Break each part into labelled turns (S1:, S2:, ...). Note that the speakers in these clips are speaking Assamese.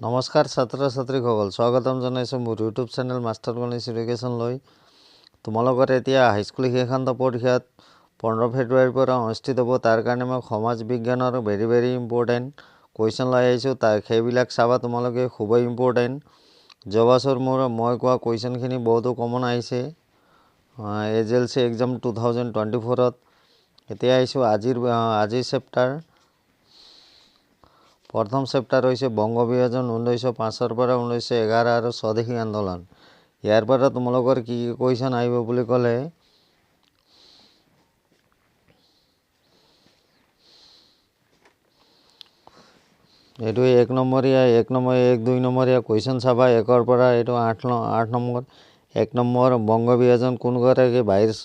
S1: নমস্কাৰ ছাত্ৰ ছাত্ৰীসকল স্বাগতম জনাইছোঁ মোৰ ইউটিউব চেনেল মাষ্টাৰ গণেশ এডুকেশ্যনলৈ তোমালোকৰ এতিয়া হাইস্কুল শিক্ষান্ত পৰীক্ষাত পোন্ধৰ ফেব্ৰুৱাৰীৰ পৰা অনুষ্ঠিত হ'ব। তাৰ কাৰণে মই সমাজ বিজ্ঞানৰ ভেৰি ভেৰি ইম্পৰ্টেণ্ট কুৱেশ্যন লৈ আহিছোঁ। তাৰ সেইবিলাক চাবা তোমালোকে খুবেই ইম্পৰ্টেণ্ট যোৱা বছৰ মোৰ মই কোৱা কুৱেশ্যনখিনি বহুতো কমন আহিছে। S L C exam two thousand twenty ফ'ৰত এতিয়া আহিছোঁ আজিৰ আজিৰ চেপ্টাৰ প্ৰথম চেপ্টাৰ হৈছে বংগ বিভাজন ঊনৈছশ পাঁচৰ পৰা ঊনৈছশ এঘাৰ আৰু স্বদেশী আন্দোলন। ইয়াৰ পৰা তোমালোকৰ কি কি কুৱেশ্যন আহিব বুলি ক'লে? এইটো এক নম্বৰীয়া এক নম্বৰ এক দুই নম্বৰীয়া কুৱেশ্যন চাবা। একৰ পৰা এইটো আঠ আঠ নম্বৰ এক নম্বৰ বংগ বিভাজন কোনগৰাকী বাইছ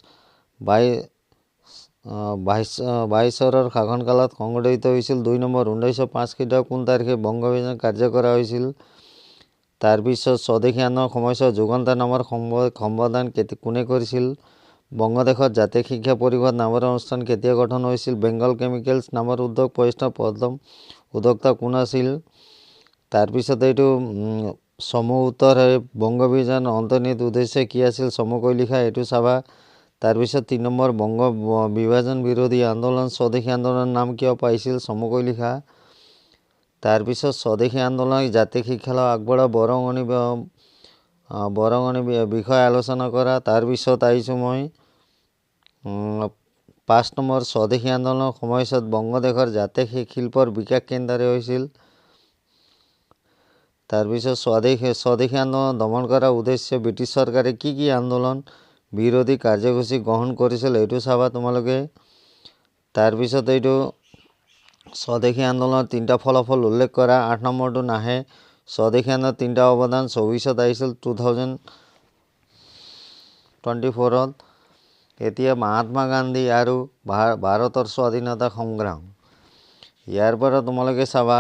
S1: বাই বাইছ বাইছৰৰ শাসনকালত সংগঠিত হৈছিল দুই নম্বৰ ঊনৈছশ পাঁচ খ্ৰীষ্টাব্দ কোন তাৰিখে বংগবিভাজন কাৰ্য কৰা হৈছিল? তাৰপিছত স্বদেশী আন্দোলন সময়ছোৱাত যুগান্তৰ নামৰ সম্বোধন কোনে কৰিছিল? বংগদেশত জাতীয় শিক্ষা পৰিষদ নামৰ অনুষ্ঠান কেতিয়া গঠন হৈছিল? বেংগল কেমিকেলছ নামৰ উদ্যোগ প্ৰতিষ্ঠা প্ৰথম উদ্যোক্তা কোন আছিল? তাৰপিছত এইটো চমু উত্তৰ বংগবিভাজন অন্তৰ্নিহিত উদ্দেশ্য কি আছিল? চমুকৈ লিখা এইটো চাবা। তাৰপিছত তিনি নম্বৰ বংগ বিভাজন বিৰোধী আন্দোলন স্বদেশী আন্দোলনৰ নাম কিয় পাইছিল চমুকৈ লিখা। তাৰপিছত স্বদেশী আন্দোলন জাতীয় শিক্ষালয় আগবঢ়া বৰঙণি বৰঙণি বিষয়ে আলোচনা কৰা। তাৰপিছত আহিছোঁ মই পাঁচ নম্বৰ স্বদেশী আন্দোলনৰ সময়ছোৱাত বংগদেশৰ জাতীয় শিল্পৰ বিকাশ কেন্দ্ৰে হৈছিল। তাৰপিছত স্বদেশী স্বদেশী আন্দোলন দমন কৰাৰ উদ্দেশ্যে ব্ৰিটিছ চৰকাৰে কি কি আন্দোলন বিৰোধী কাৰ্যসূচী গ্ৰহণ কৰিছিল এইটো চাবা তোমালোকে। তাৰপিছত এইটো স্বদেশী আন্দোলনৰ তিনিটা ফলাফল উল্লেখ কৰা আঠ নম্বৰটো নাহে। স্বদেশী আন্দোলনৰ তিনিটা অৱদান চৌবিছত আহিছিল টু থাউজেণ্ড টুৱেণ্টি ফ'ৰত এতিয়া মহাত্মা গান্ধী আৰু ভাৰতৰ স্বাধীনতা সংগ্ৰাম। ইয়াৰ পৰা তোমালোকে চাবা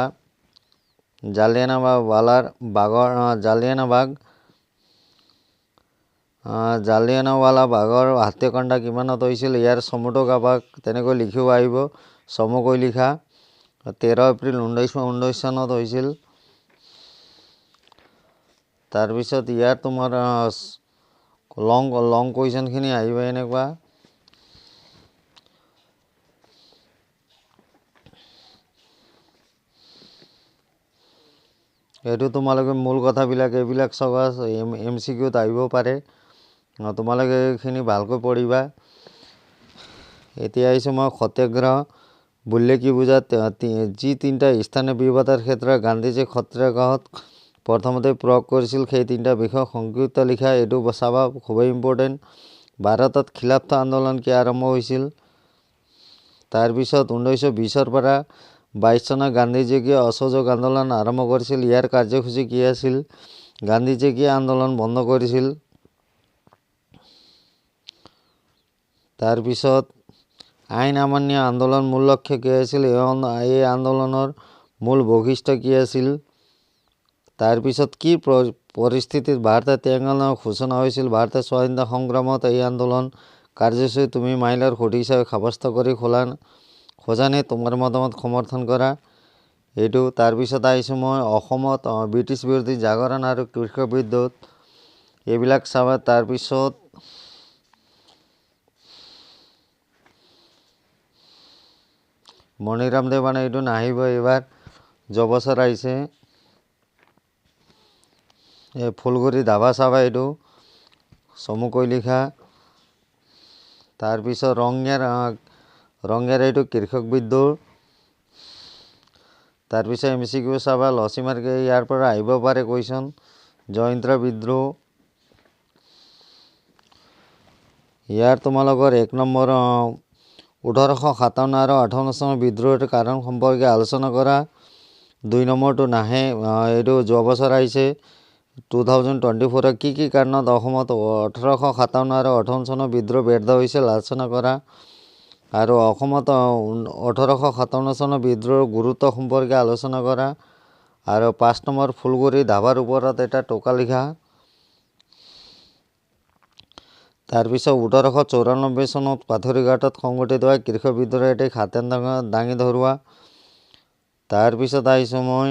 S1: জালিয়ানাৱালাৰ বাগৰ জালিয়ানাবাগ জালিয়ানাৱালা বাগৰ হত্যাকাণ্ড কিমানত হৈছিল ইয়াৰ চমুটো কাবাক তেনেকৈ লিখিব আহিব। চমুকৈ লিখা তেৰ এপ্ৰিল ঊনৈছশ ঊনৈছ চনত হৈছিল। তাৰপিছত ইয়াৰ তোমাৰ লং লং কুৱেশ্যনখিনি আহিব এনেকুৱা। এইটো তোমালোকে মূল কথাবিলাক এইবিলাক চবা এম এম চি কিউত আহিব পাৰে। তোমালোকে এইখিনি ভালকৈ পঢ়িবা। এতিয়া আহিছোঁ মই সত্যাগ্ৰহ। বুলিলে কি বুজা যি তিনিটা স্থানীয় বিবাদৰ ক্ষেত্ৰত গান্ধীজীয়ে সত্যাগ্ৰহত প্ৰথমতে প্ৰয়োগ কৰিছিল সেই তিনিটা বিষয় সংক্ষিপ্ত লিখা এইটো চাবা খুবেই ইম্পৰ্টেণ্ট ভাৰতত খিলাফত আন্দোলন কি আৰম্ভ হৈছিল? তাৰপিছত ঊনৈছশ বিছৰ পৰা বাইছ চনত গান্ধীজীয়ে অসহযোগ আন্দোলন আৰম্ভ কৰিছিল। ইয়াৰ কাৰ্যসূচী কি আছিল? গান্ধীজীয়ে কি আন্দোলন বন্ধ কৰিছিল? তাৰপিছত আইন অমান্য আন্দোলন মূল লক্ষ্য কি আছিল? এই আন্দোলনৰ মূল বৈশিষ্ট্য কি আছিল? তাৰপিছত কি পৰিস্থিতিত ভাৰতে ত্যাগ ঘোষণা হৈছিল? ভাৰতীয় স্বাধীনতা সংগ্ৰামত এই আন্দোলন কাৰ্যসূচী তুমি মাইলৰ সঠিক হিচাপে সাব্যস্ত কৰি খোলা খোজানে তোমাৰ মতামত সমৰ্থন কৰা? এইটো তাৰপিছত আহিছোঁ মই অসমত ব্ৰিটিছ বিৰোধী জাগৰণ আৰু কৃষক বিদ্যুৎ। এইবিলাক চাবা তাৰপিছত মণিৰাম দেৱানে এইটো নাহিব এইবাৰ। যোৱা আহিছে। এই ফুলগুৰি ধাবা চাবা এইটো। চমুকৈ লিখা। তাৰপিছত ৰঙিয়াৰ ৰঙিয়াৰ এইটো কৃষক বিদ্যুৎ তাৰপিছত এম চি কিউ চাবা লচিমাৰ্কে ইয়াৰ পৰা আহিব পাৰে কুৱেশ্যন। জয়ন্ত্ৰ বিদ্ৰোহ ইয়াৰ তোমালোকৰ এক নম্বৰ ওঠৰশ সাতাৱন্ন আৰু আঠাৱন্ন চনৰ বিদ্ৰোহৰ কাৰণ সম্পৰ্কে আলোচনা কৰা দুই নম্বৰটো নাহে এইটো যোৱা বছৰ আহিছে। টু থাউজেণ্ড টুৱেণ্টি ফ'ৰত কি কি কাৰণত অসমত ওঠৰশ সাতাৱন্ন আৰু আঠাৱন্ন চনৰ বিদ্ৰোহ ব্যৰ্থ হৈছিল আলোচনা কৰা। আৰু অসমত ওঠৰশ সাতাৱন্ন চনৰ বিদ্ৰোহৰ গুৰুত্ব সম্পৰ্কে আলোচনা কৰা। আৰু পাঁচ নম্বৰ ফুলগুৰি ধাবাৰ ওপৰত এটা টোকা লিখা। তাৰপিছত ওঠৰশ চৌৰান্নব্বৈ চনত পাথৰিঘাটত সংগঠিত হোৱা কৃষক বিদ্ৰোহ এটি খাতেন দাঙি ধৰোৱা। তাৰপিছত আহিছোঁ মই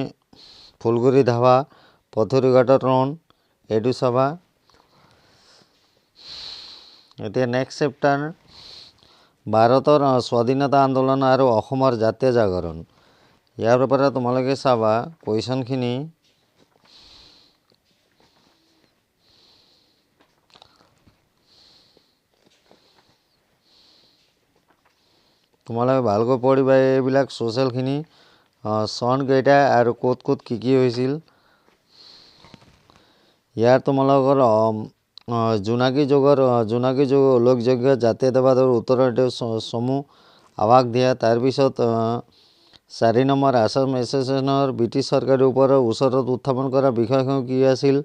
S1: ফুলগুৰি ধাবা পথৰুঘাটৰ ৰণ এইটো চাবা। এতিয়া নেক্সট চেপ্টাৰ ভাৰতৰ স্বাধীনতা আন্দোলন আৰু অসমৰ জাতীয় জাগৰণ। ইয়াৰ পৰা তোমালোকে চাবা কুৱেশ্যনখিনি তোমালোকে ভালকৈ পঢ়িবা এইবিলাক ছ'চিয়েলখিনি চনকেইটা আৰু ক'ত ক'ত কি কি হৈছিল। ইয়াৰ তোমালোকৰ জোনাকী যুগৰ জোনাকী যুগ উল্লেখযোগ্য জাতীয়তাবাদৰ উত্তৰাধিকাৰী চমু আৱাস দিয়া। তাৰপিছত চাৰি নম্বৰ আছাম এছ'চিয়েশ্যনৰ ব্ৰিটিছ চৰকাৰৰ ওপৰত ওচৰত উত্থাপন কৰা বিষয়সমূহ কি আছিল?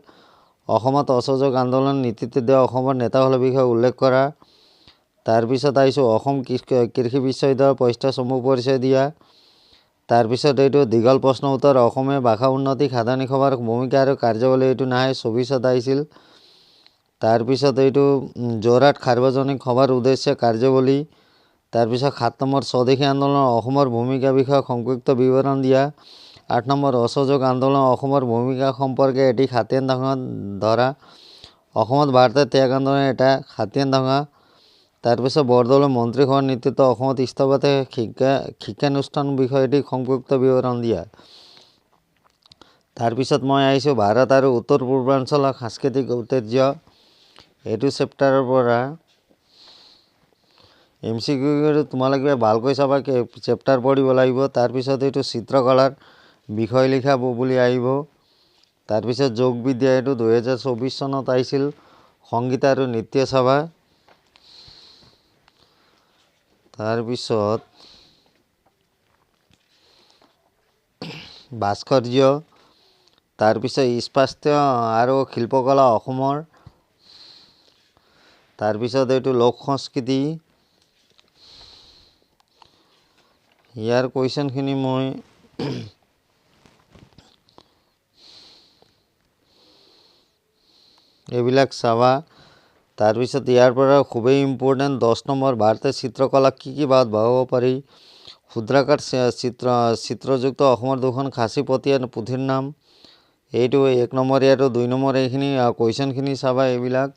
S1: অসমত অসহযোগ আন্দোলন নেতৃত্ব দিয়া অসমৰ নেতাসকলৰ বিষয়ে উল্লেখ কৰা। তাৰপিছত আহিছোঁ অসম কৃষি বিশ্ববিদ্যালয়ৰ প্ৰস্তাৱসমূহ পৰিচয় দিয়া। তাৰপিছত এইটো দীঘল প্ৰশ্ন উত্তৰ অসমীয়া ভাষা উন্নতি সাধাৰণ সভাৰ ভূমিকা আৰু কাৰ্যাৱলী এইটো নাহে চৌবিছত আহিছিল। তাৰপিছত এইটো যোৰহাট সাৰ্বজনীন সভাৰ উদ্দেশ্য কাৰ্যাৱলী। তাৰপিছত সাত নম্বৰ স্বদেশী আন্দোলন অসমৰ ভূমিকা বিষয়ে সংক্ষিপ্ত বিৱৰণ দিয়া। আঠ নম্বৰ অসহযোগ আন্দোলন অসমৰ ভূমিকা সম্পৰ্কে এটি ধাৰণা ধৰা। অসমত ভাৰতীয় ত্যাগ আন্দোলন এটা খাতিয়ান ধাৰণা তাৰপিছত বৰদলৈ মন্ত্ৰীসভাৰ নেতৃত্ব অসমত স্থপতি শিক্ষা শিক্ষানুষ্ঠান বিষয়টি সংক্ষিপ্ত বিৱৰণ দিয়া। তাৰপিছত মই আহিছোঁ ভাৰত আৰু উত্তৰ পূৰ্বাঞ্চলৰ সাংস্কৃতিক ঐতিহ্য। এইটো চেপ্টাৰৰ পৰা। এম চি কিউ তোমালোকে ভালকৈ চাবা চেপ্টাৰ পঢ়িব লাগিব। তাৰপিছত এইটো চিত্ৰকলাৰ বিষয় লিখা বুলি আহিব। তাৰপিছত যোগ বিদ্যা এইটো দুহেজাৰ চৌবিছ চনত আহিছিল। সংগীত আৰু নৃত্য চাবা তাৰপিছত ভাস্কৰ্য তাৰপিছত স্বাস্থ্য আৰু শিল্পকলা অসমৰ তাৰপিছত এইটো লোক সংস্কৃতি। ইয়াৰ কুৱেশ্যনখিনি মই এইবিলাক চাবা। তাৰপিছত ইয়াৰ পৰা খুবেই ইম্পৰ্টেণ্ট দহ নম্বৰ ভাৰতীয় চিত্ৰকলা কি কি বাদ ভাবিব পাৰি? ক্ষুদ্ৰাকাৰ চিত্ৰ চিত্ৰযুক্ত অসমৰ দুখন খাচী পতীয়া পুথিৰ নাম। এইটো এক নম্বৰ ইয়াতো দুই নম্বৰ এইখিনি কুৱেশ্যনখিনি চাবা এইবিলাক।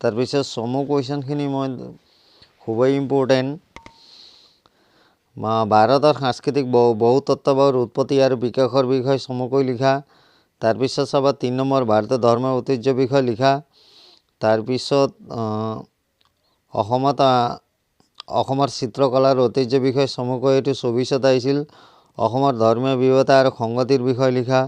S1: তাৰপিছত চমু কুৱেশ্যনখিনি মই খুবেই ইম্পৰ্টেণ্ট ভাৰতৰ সাংস্কৃতিক বহু তত্ত্ববৰ উৎপত্তি আৰু বিকাশৰ বিষয়ে চমুকৈ লিখা। তাৰপিছত চাবা তিনি নম্বৰ ভাৰতীয় ধৰ্মৰ ঐতিহ্য বিষয়ে লিখা। তাৰপিছত অসমত অসমৰ চিত্ৰকলাৰ ঐতিহ্য বিষয়ে চমুকৈ এইটো চৌবিছত আহিছিল। অসমৰ ধৰ্মীয় বিবিধতা আৰু সংগতিৰ বিষয়ে লিখা।